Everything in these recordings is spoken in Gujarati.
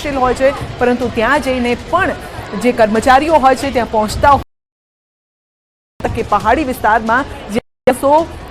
મુશ્કેલ હોય છે, પરંતુ ત્યાં જઈને પણ જે કર્મચારીઓ હોય છે, ત્યાં પહોંચતા કે પહાડી વિસ્તારમાં જે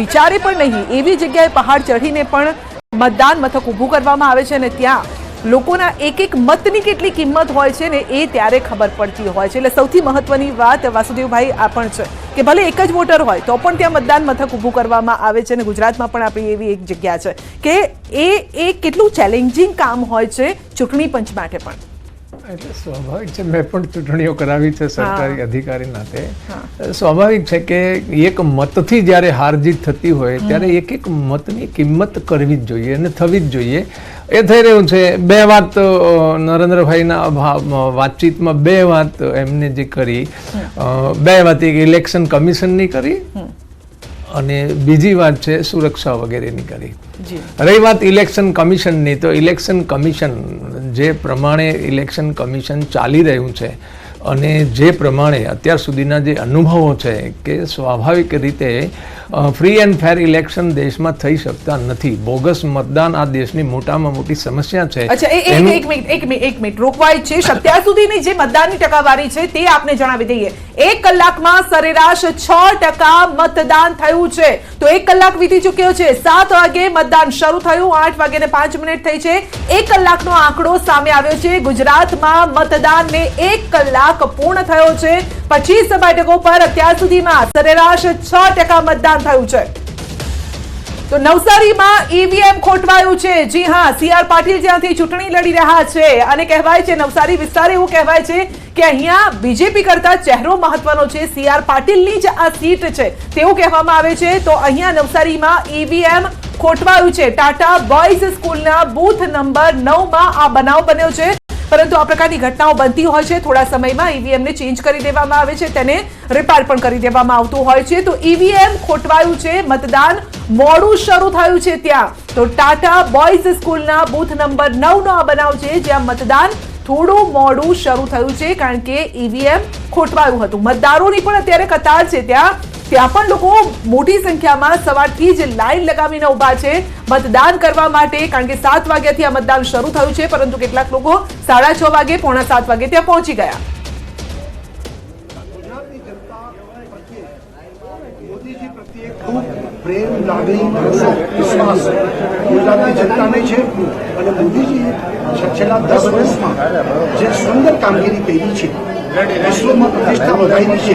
વિચારે પણ નહીં, એવી જગ્યાએ પહાડ ચઢીને પણ મતદાન મથક ઊભું કરવામાં આવે છે અને ત્યાં લોકોના એક એક મતની કેટલી કિંમત હોય છે ને એ ત્યારે ખબર પડતી હોય છે. એટલે સૌથી મહત્વની વાત વાસુદેવભાઈ આ પણ છે કે ભલે એક જ વોટર હોય તો પણ ત્યાં મતદાન મથક ઊભું કરવામાં આવે છે અને ગુજરાતમાં પણ આપણી એવી એક જગ્યા છે કે એ એ કેટલું ચેલેન્જિંગ કામ હોય છે ચૂંટણી પંચ માટે પણ. એટલે સ્વાભાવિક છે મેં પણ ચૂંટણીઓ કરાવી છે સરકારી અધિકારી નાતે સ્વાભાવિક છે કે એક મતથી જ્યારે હાર જીત થતી હોય ત્યારે એક એક મતની કિંમત કરવી જ જોઈએ અને થવી જ જોઈએ. એ થઈ રહ્યું છે. બે વાત નરેન્દ્રભાઈના ભા- વાતચીતમાં બે વાત એમને જે કરી. બે વાત એક ઇલેક્શન કમિશનની કરી અને બીજી વાત છે સુરક્ષા વગેરેની કરી. રહી વાત ઇલેક્શન કમિશનની તો ઇલેક્શન કમિશન જે પ્રમાણે ઇલેક્શન કમિશન ચાલી રહ્યું છે અને જે પ્રમાણે અત્યાર સુધીના જે અનુભવો છે કે સ્વાભાવિક રીતે ફ્રી એન્ડ ફેર ઇલેક્શન દેશમાં થઈ શકતા નથી. બોગસ મતદાન આ દેશની મોટામાં મોટી સમસ્યા છે. અચ્છા એક એક મિનિટ એક મિનિટ એક મિનિટ. રોકવાય છે. અત્યાર સુધીની જે મતદાનની ટકાવારી છે તે આપને જણાવી દઈએ. એક કલાકમાં સરેરાશ છ ટકા મતદાન થયું છે. તો એક કલાક વીતી ચૂક્યો છે. સાત વાગે મતદાન શરૂ થયું. આઠ વાગે ને પાંચ મિનિટ થઈ છે. એક કલાકનો આંકડો સામે આવ્યો છે. ગુજરાતમાં મતદાનને એક કલાક પૂર્ણ થયો છે. પચીસ બેઠકો પર અત્યાર સુધીમાં સરેરાશ છ ટકા મતદાન થયું છે. તો નવસારીમાં ઈવીએમ ખોટવાયું છે. જી હા સી આર પાટીલ જ્યાંથી ચૂંટણી લડી રહ્યા છે અને કહેવાય છે, નવસારી વિસ્તાર એવું કહેવાય છે કે અહીંયા બીજેપી કરતા ચહેરો મહત્વનો છે. સી આર પાટીલની જ આ સીટ છે. તેવું કહેવામાં આવે છે. તો અહીંયા નવસારીમાં ઈવીએમ ખોટવાયું છે. ટાટા બોયઝ સ્કૂલના બૂથ નંબર નવમાં આ બનાવ બન્યો છે. પરંતુ આ પ્રકારની ઘટનાઓ બનતી હોય છે. થોડા સમયમાં ઈવીએમને ચેન્જ કરી દેવામાં આવે છે. તેને રિપેર પણ કરી દેવામાં આવતું હોય છે. તો ઈવીએમ ખોટવાયું છે. મતદાન મોડું શરૂ થયું છે ત્યાં. તો ટાટા બોયઝ સ્કૂલના બૂથ નંબર નવ નો આ બનાવ છે, જ્યાં મતદાન થોડું મોડું શરૂ થયું છે, કારણ કે ઈવીએમ ખોટવાયું હતું. મતદારોની પણ અત્યારે કતાર છે ત્યાં. ત્યાં પણ લોકો મોટી સંખ્યામાં સવારથી જ લાઈન લગાવીને ઊભા છે મતદાન કરવા માટે, કારણ કે સાત વાગ્યાથી આ મતદાન શરૂ થયું છે, પરંતુ કેટલાક લોકો સાડા છ વાગે, પોણા સાત વાગે ત્યાં પહોંચી ગયા. જે સુંદર કામગીરી કરી છે, વિશ્વમાં પ્રતિષ્ઠા વધારી છે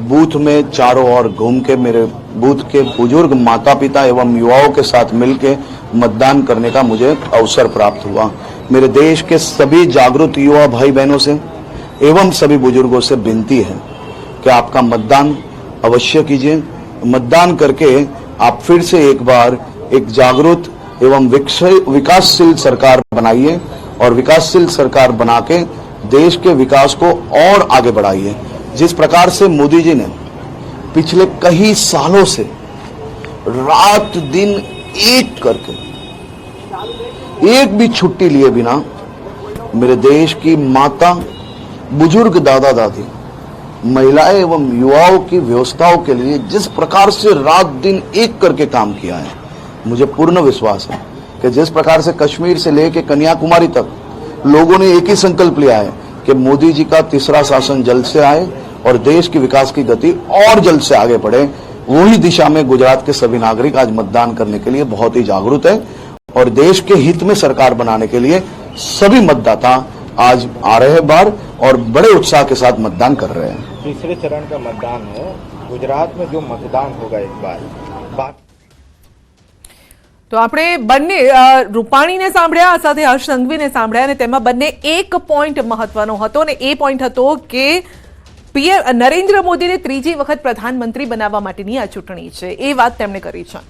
बूथ में चारों ओर घूम के, मेरे बूथ के बुज़ुर्ग माता पिता एवं युवाओं के साथ मिलकर मतदान करने का मुझे अवसर प्राप्त हुआ। मेरे देश के सभी जागरूक युवा भाई बहनों से एवं सभी बुज़ुर्गों से विनती है कि आपका मतदान अवश्य कीजिए। मतदान करके आप फिर से एक बार एक जागरूक एवं विकासशील सरकार बनाइए और विकासशील सरकार बना के देश के विकास को और आगे बढ़ाइए। जिस प्रकार से मोदी जी ने पिछले कई सालों से रात दिन एक करके एक भी छुट्टी लिए बिना मेरे देश की माता, बुज़ुर्ग दादा दादी, महिलाएँ एवं युवाओं की व्यवस्थाओं के लिए जिस प्रकार से रात दिन एक करके काम किया है, मुझे पूर्ण विश्वास है कि जिस प्रकार से कश्मीर से लेकर कन्याकुमारी तक लोगों ने एक ही संकल्प लिया है कि मोदी जी का तीसरा शासन जल्द से आए और देश की विकास की गति और जल्द से आगे बढ़े वही दिशा में गुजरात के सभी नागरिक आज मतदान करने के लिए बहुत ही जागरूक है और देश के हित में सरकार बनाने के लिए सभी मतदाता आज आ रहे हैं बाहर और बड़े उत्साह के साथ मतदान कर रहे हैं तीसरे चरण का मतदान है गुजरात में जो मतदान होगा इस बार बात તો આપણે બંને અ, રૂપાણીને સાંભળ્યા સાથે હર્ષ સંઘવીને સાંભળ્યા અને તેમાં બંને એક પોઈન્ટ મહત્વનો હતો અને એ પોઈન્ટ હતો કે પીએમ નરેન્દ્ર મોદીને ત્રીજી વખત પ્રધાનમંત્રી બનાવવા માટેની આ ચૂંટણી છે. એ વાત તેમણે કરી છે.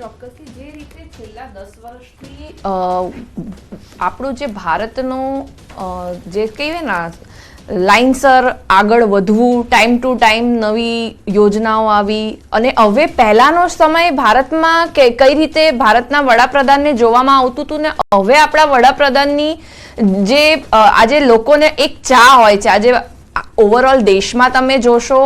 ચોક્કસથી જે રીતે છેલ્લા દસ વર્ષથી આપણું જે ભારતનો જે કહીએ ને, લાઇનસર આગળ વધવું, ટાઈમ ટુ ટાઈમ નવી યોજનાઓ આવી, અને હવે પહેલાંનો સમય ભારતમાં કે કઈ રીતે ભારતના વડાપ્રધાનને જોવામાં આવતું હતું ને, હવે આપણા વડાપ્રધાનની જે આજે લોકોને એક ચા હોય છે. આજે ઓવરઓલ દેશમાં તમે જોશો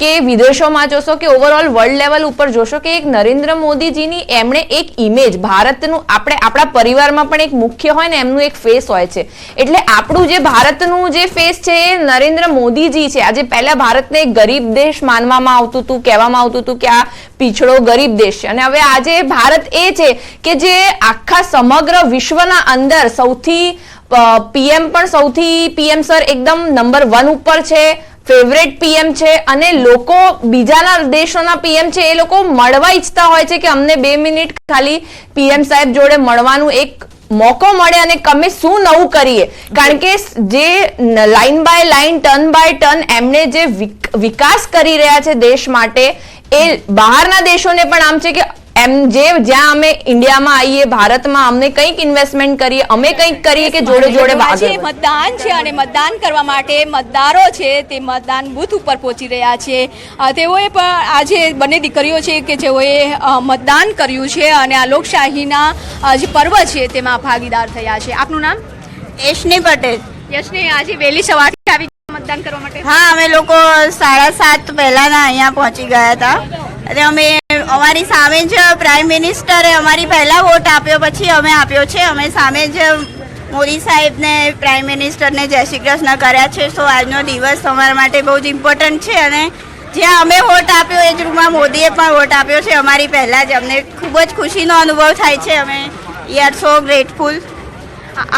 કે વિદેશોમાં જોશો કે ઓવરઓલ વર્લ્ડ લેવલ ઉપર જોશો કે એક નરેન્દ્ર મોદીજીની એમણે એક ઇમેજ ભારતનું આપણે, આપણા પરિવારમાં પણ એક મુખ્ય હોય ને એમનું એક ફેસ હોય છે. એટલે આપણું જે ભારતનું જે ફેસ છે એ નરેન્દ્ર મોદીજી છે. આજે પહેલા ભારતને એક ગરીબ દેશ માનવામાં આવતું હતું, કહેવામાં આવતું હતું કે આ પીછડો ગરીબ દેશ છે. અને હવે આજે ભારત એ છે કે જે આખા સમગ્ર વિશ્વના અંદર સૌથી પીએમ પણ સૌથી પીએમ સર એકદમ નંબર વન ઉપર છે, ફેવરેટ પીએમ છે અને લોકો બીજાના દેશોના પીએમ છે એ લોકો મળવા ઈચ્છતા હોય છે કે અમને બે મિનિટ ખાલી પીએમ સાહેબ જોડે મળવાનું એક મોકો મળે અને અમે શું નવું કરીએ. કારણ કે જે line by line turn by turn એમણે જે વિક- વિકાસ કરી રહ્યા છે દેશ માટે એ બહારના દેશોને પણ આમ છે કે એમ જે જ્યાં અમે ઇન્ડિયામાં આવીએ ભારતમાં અમને કંઈક ઇન્વેસ્ટમેન્ટ કરીએ અમે કંઈક કરીએ કે જોડે જોડે. મતદાન છે અને મતદાન કરવા માટે મતદારો છે તે મતદાન બૂથ ઉપર પહોંચી રહ્યા છે. તેઓએ પણ આજે બંને દીકરીઓ છે કે જેઓએ મતદાન કર્યું છે અને આ લોકશાહીના જે પર્વ છે તેમાં ભાગીદાર થયા છે. આપનું નામ? યશની પટેલ. યશની આજે વહેલી સવારથી આવી મતદાન કરવા માટે? હા અમે લોકો સાડા સાત પહેલાના અહીંયા પહોંચી ગયા હતા. અને અમે અમારી સામે જ પ્રાઇમ મિનિસ્ટરે અમારી પહેલા વોટ આપ્યો પછી અમે આપ્યો છે. અમે સામે જ મોદી સાહેબને પ્રાઇમ મિનિસ્ટરને જય શ્રી કૃષ્ણ કર્યા છે. સો આજનો દિવસ અમારા માટે બહુ જ ઇમ્પોર્ટન્ટ છે. અને જ્યાં અમે વોટ આપ્યો એ જ રૂમમાં મોદીએ પણ વોટ આપ્યો છે. અમારી પહેલાં જ અમને ખૂબ જ ખુશીનો અનુભવ થાય છે. અમે વી આર સો ગ્રેટફુલ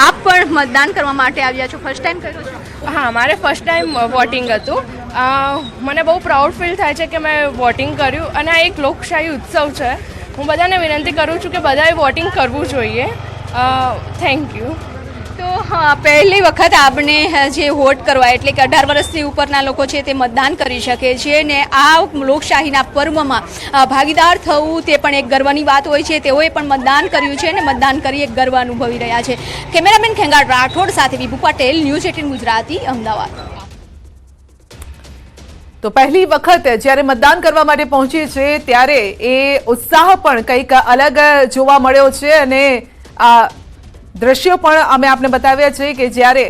આપ પણ મતદાન કરવા માટે આવ્યા છો? ફર્સ્ટ ટાઈમ કર્યો છો? હા, મારે ફર્સ્ટ ટાઈમ વોટિંગ હતું. મને બહુ પ્રાઉડ ફીલ થાય છે કે મેં વોટિંગ કર્યું અને આ એક લોકશાહી ઉત્સવ છે. હું બધાને વિનંતી કરું છું કે બધાએ વોટિંગ કરવું જોઈએ. થેન્ક યુ પહેલી વખત આપણે જે વોટ કરવા, એટલે કે અઢાર વર્ષથી ઉપરના લોકો છે તે મતદાન કરી શકે છે ને આ લોકશાહીના પર્વમાં ભાગીદાર થવું તે પણ એક ગર્વની વાત હોય છે. તેઓએ પણ મતદાન કર્યું છે અને મતદાન કરી એક ગર્વ અનુભવી રહ્યા છે. કેમેરામેન ખેંગાર રાઠોડ સાથે વિભુ પટેલ, ન્યૂઝ એટીન ગુજરાતી, અમદાવાદ. તો પહેલી વખત જ્યારે મતદાન કરવા માટે પહોંચી છે, ત્યારે એ ઉત્સાહ પણ કંઈક અલગ જોવા મળ્યો છે અને આ દ્રશ્યો પણ અમે આપને બતાવ્યા છે કે જ્યારે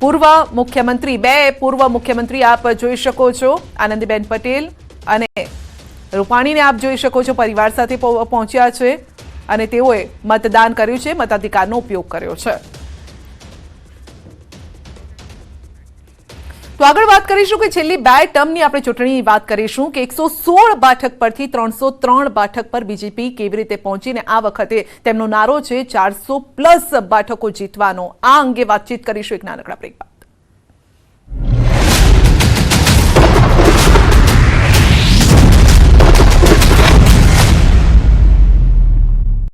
પૂર્વ મુખ્યમંત્રી, બે પૂર્વ મુખ્યમંત્રી આપ જોઈ શકો છો, આનંદીબેન પટેલ અને રૂપાણીને આપ જોઈ શકો છો, પરિવાર સાથે પહોંચ્યા છે અને તેઓએ મતદાન કર્યું છે, મતાધિકારનો ઉપયોગ કર્યો છે. તો આગળ વાત કરીશું કે છેલ્લી બે ટર્મની આપણે ચૂંટણીની વાત કરીશું કે એકસો સોળ બેઠક પરથી ત્રણસો ત્રણ બેઠક પર બીજેપી કેવી રીતે પહોંચીને આ વખતે તેમનો નારો છે ચારસો પ્લસ બેઠકો જીતવાનો. આ અંગે વાતચીત કરીશું એક નાનકડા બ્રેક